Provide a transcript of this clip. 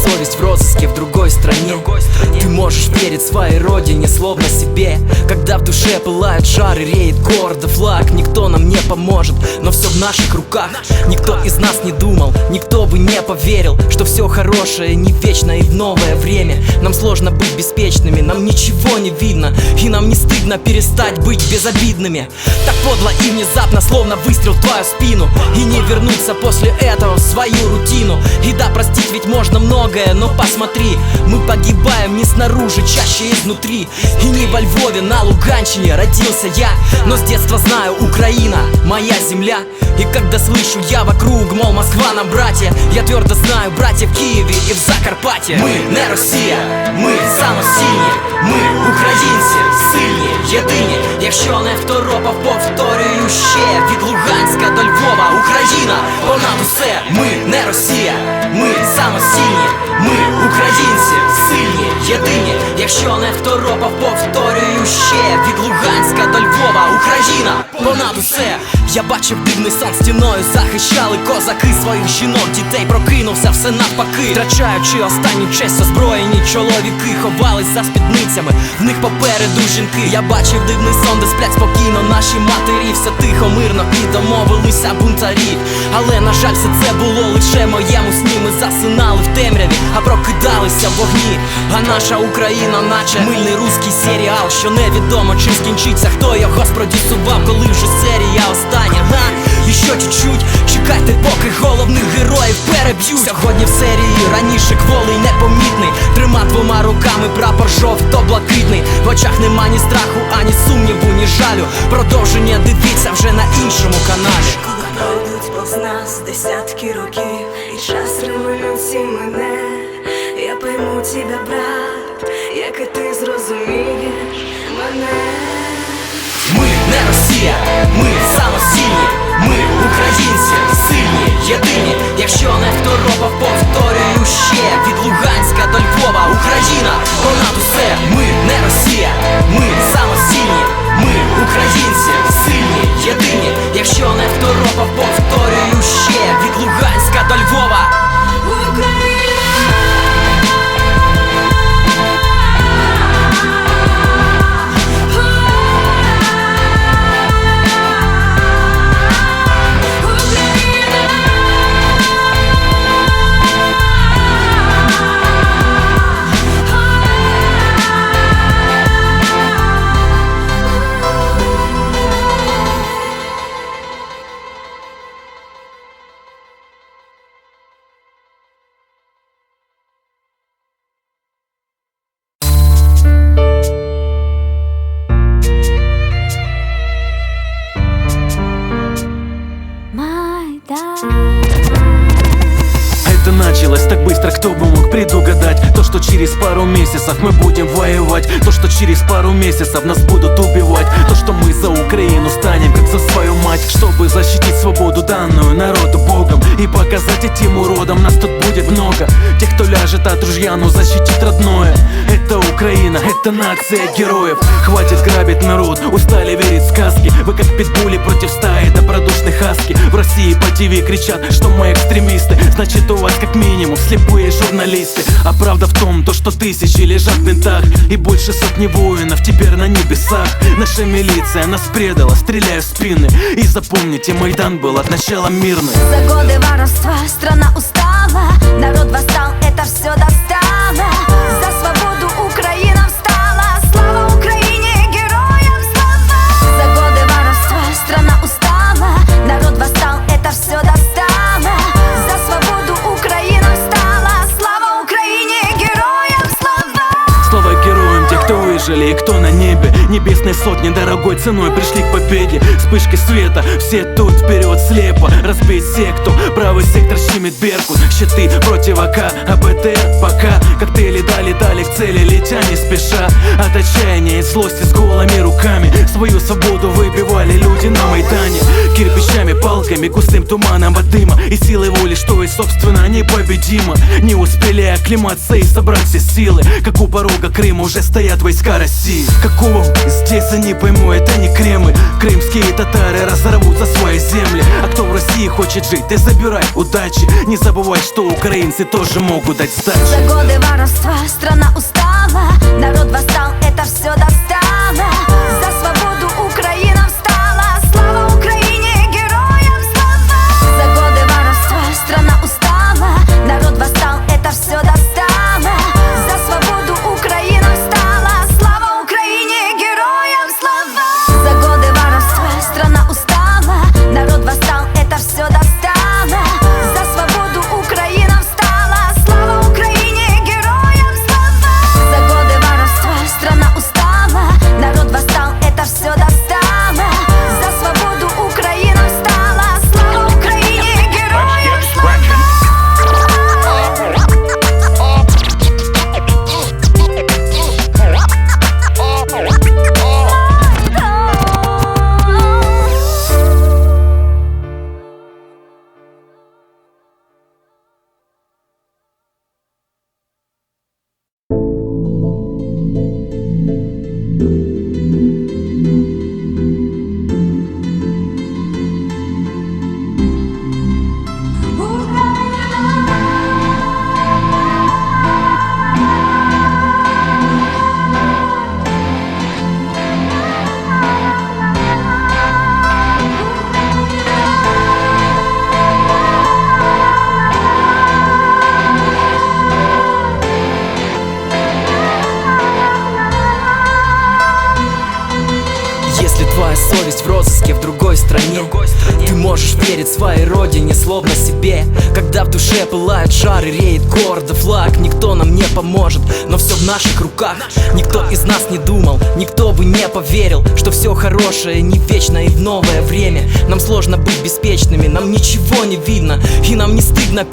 совесть в розыске в другой стране. Ты можешь верить своей родине, словно себе. Когда в душе пылают жары, реет города флаг. Никто нам не поможет, но все в наших руках. Никто из нас не думал, никто бы не поверил Что все хорошее не вечно и в новое время. Нам сложно быть беспечными, нам ничего не видно. И нам не стыдно перестать быть безобидными. Так подло и внезапно, словно выстрел в твою спину. И не вернуться после этого в свою рутину. И да, простить ведь можно многое, но посмотри Мы погибаем не снаружи, чаще изнутри И не во Львове, на Луганщине родился я Но с детства знаю, Украина, моя земля И когда слышу я вокруг, мол, Москва нам братья Я твердо знаю, братья в Киеве и в Закарпатье Ми не Росія, ми самостійні, ми українці, сильні, єдині. Якщо не второпав, повторюю ще Від Луганська до Львова, Україна, понад усе Ми не Росія, ми самостійні, ми українці, сильні, єдині. Якщо не второпав, повторюю ще Від Луганська до Львова, Україна, понад усе Я бачив дивний сон стіною, захищали козаки своїх жінок, дітей прокинувся, все навпаки Втрачаючи останню честь, озброєні чоловіки ховались за спідницями, в них попереду жінки. Я бачив дивний сон, де сплять спокійно наші матері, все тихо, мирно і домовилися бунтарі. Але на жаль, все це було лише моєму сні. Ми засинали в темряві, а прокидалися вогні. А наша Україна, наче мильний руський серіал, що невідомо чим скінчиться, хто його спродюсував, коли вже серія остання. Га? І що чуть-чуть, чекайте, поки головних героїв переб'ють. Сьогодні в серії раніше кволий непомітний. Трима двома руками прапор жовто-блакитний. В очах нема ні страху, ані сумніву, ні жалю. Продовження дивіться вже на іншому каналі. Пройдуть повз нас десятки років, і час революції мене. Я пойму тебе, брат, як ти зрозумієш мене. Ми не Росія, ми самостійні, ми українці, сильні, єдині. Якщо не хто второпав, повторюю Началось так быстро, кто бы мог предугадать То, что через пару месяцев мы будем воевать То, что через пару месяцев нас будут убивать То, что мы за Украину станем, как за свою мать Чтобы защитить свободу, данную народу Богом И показать этим уродам, нас тут будет много. Тех, кто ляжет от ружья, но защитит родное. Это Украина, это нация героев. Хватит грабить народ, устали верить в сказки. Вы как питбули против стаи добродушных хаски В России по ТВ кричат, что мы экстремисты. Значит у вас как минимум слепые журналисты. А правда в том, то что тысячи лежат в винтах И больше сотни воинов теперь на небесах. Наша милиция нас предала, стреляя в спины. И запомните, Майдан был от начала мирный За годы воровства страна устала Народ восстал, Небесной сотни дорогой ценой пришли к победе. Вспышки света, все тут вперед слепо. Разбить секту, правый сектор щемит Беркут Щиты против АК, АБТ пока. Коктейли дали, дали к цели, летя не спеша. От отчаяния и злости с голыми руками. Свою свободу выбивали люди на Майдане. Кирпичами, палками, густым туманом от дыма. И силой воли, что и собственно непобедимо. Не успели оклематься и собрать все силы. Как у порога Крыма уже стоят войска России. Какого здесь я не пойму, это не Кремль. Крымские татары разорвут за свои земли. А кто в России хочет жить, ты забирай удачи. Не забывай, что украинцы тоже могут дать сдачи. За годы воровства страна устала Народ восстал, это все достало совесть в розыске в другой стране. Ты можешь верить своей родине, словно себе. Когда в душе пылает жар и реет гордо флаг Никто нам не поможет, но все в наших руках. Никто из нас не думал, никто бы не поверил Что все хорошее не вечно и в новое время. Нам сложно быть беспечными, нам ничего не видно И нам не стыдно перед